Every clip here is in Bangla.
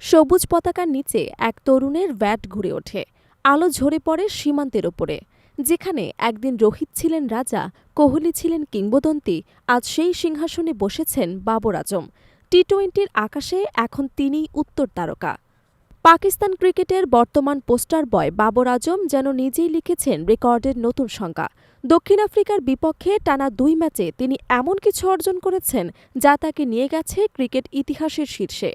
সবুজ পতাকার নিচে এক তরুণের ব্যাট ঘুরে ওঠে। আলো ঝরে পড়ে সীমান্তের ওপরে। যেখানে একদিন রোহিত ছিলেন রাজা, কোহলি ছিলেন কিংবদন্তি, আজ সেই সিংহাসনে বসেছেন বাবর আজম। টি টোয়েন্টির আকাশে এখন তিনিই উত্তর তারকা। পাকিস্তান ক্রিকেটের বর্তমান পোস্টার বয় বাবর আজম যেন নিজেই লিখেছেন রেকর্ডের নতুন সংখ্যা দক্ষিণ আফ্রিকার বিপক্ষে টানা দুই ম্যাচে তিনি এমন কিছু অর্জন করেছেন যা তাকে নিয়ে গেছে ক্রিকেট ইতিহাসের শীর্ষে।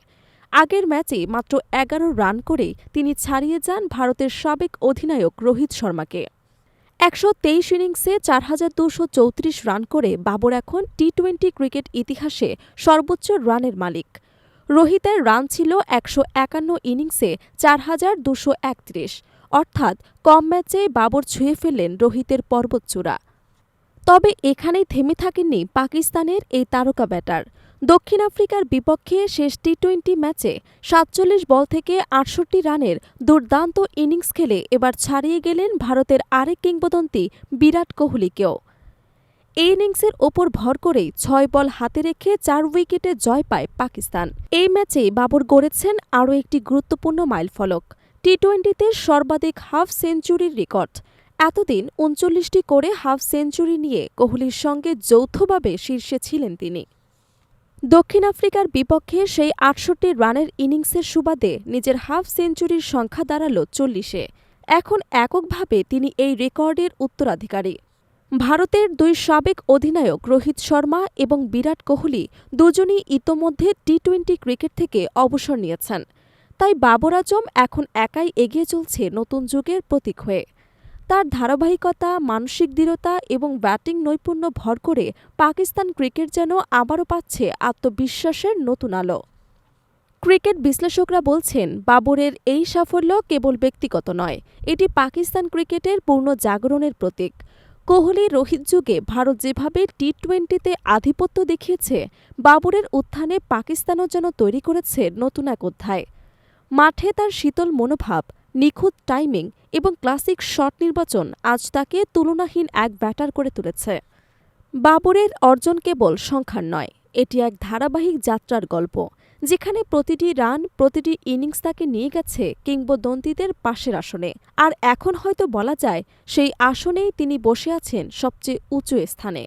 আগের ম্যাচে মাত্র এগারো রান করেই তিনি ছাড়িয়ে যান ভারতের সাবেক অধিনায়ক রোহিত শর্মাকে। একশো তেইশ ইনিংসে চার হাজার দুশো চৌত্রিশ রান করে বাবর এখন টি টোয়েন্টি ক্রিকেট ইতিহাসে সর্বোচ্চ রানের মালিক। রোহিতের রান ছিল একশো একান্ন ইনিংসে চার হাজার দুশো একত্রিশ। অর্থাৎ কম ম্যাচে বাবর ছুঁয়ে ফেললেন রোহিতের পর্বতচূড়া। তবে এখানেই থেমে থাকেননি পাকিস্তানের এই তারকা ব্যাটার। দক্ষিণ আফ্রিকার বিপক্ষে শেষ টি টোয়েন্টি ম্যাচে সাতচল্লিশ বল থেকে আটষট্টি রানের দুর্দান্ত ইনিংস খেলে এবার ছাড়িয়ে গেলেন ভারতের আরেক কিংবদন্তি বিরাট কোহলিকেও। এই ইনিংসের ওপর ভর করেই ছয় বল হাতে রেখে চার উইকেটে জয় পায় পাকিস্তান। এই ম্যাচেই বাবর গড়েছেন আরও একটি গুরুত্বপূর্ণ মাইলফলক টি টোয়েন্টিতে সর্বাধিক হাফ সেঞ্চুরির রেকর্ড। এতদিন উনচল্লিশটি করে হাফ সেঞ্চুরি নিয়ে কোহলির সঙ্গে যৌথভাবে শীর্ষে ছিলেন তিনি। দক্ষিণ আফ্রিকার বিপক্ষে সেই আটষট্টি রানের ইনিংসের সুবাদে নিজের হাফ সেঞ্চুরির সংখ্যা দাঁড়াল চল্লিশে। এখন এককভাবে তিনি এই রেকর্ডের উত্তরাধিকারী। ভারতের দুই সাবেক অধিনায়ক রোহিত শর্মা এবং বিরাট কোহলি দুজনই ইতোমধ্যে টি টোয়েন্টি ক্রিকেট থেকে অবসর নিয়েছেন। তাই বাবর আজম এখন একাই এগিয়ে চলছে নতুন যুগের প্রতীক হয়ে। তার ধারাবাহিকতা, মানসিক দৃঢ়তা এবং ব্যাটিং নৈপুণ্য ভর করে পাকিস্তান ক্রিকেট যেন আবারও পাচ্ছে আত্মবিশ্বাসের নতুন আলো। ক্রিকেট বিশ্লেষকরা বলছেন, বাবরের এই সাফল্য কেবল ব্যক্তিগত নয়, এটি পাকিস্তান ক্রিকেটের পূর্ণ জাগরণের প্রতীক। কোহলি রোহিত যুগে ভারত যেভাবে টি টোয়েন্টিতে আধিপত্য দেখিয়েছে, বাবরের উত্থানে পাকিস্তানও যেন তৈরি করেছে নতুন এক অধ্যায়। মাঠে তার শীতল মনোভাব নিখুঁত টাইমিং এবং ক্লাসিক শট নির্বাচন আজ তাকে তুলনাহীন এক ব্যাটার করে তুলেছে। বাবরের অর্জন কেবল সংখ্যার নয়, এটি এক ধারাবাহিক যাত্রার গল্প, যেখানে প্রতিটি রান প্রতিটি ইনিংস তাকে নিয়ে গেছে কিংবদন্তিদের পাশের আসনে। আর এখন হয়তো বলা যায়, সেই আসনেই তিনি বসে আছেন সবচেয়ে উঁচু স্থানে।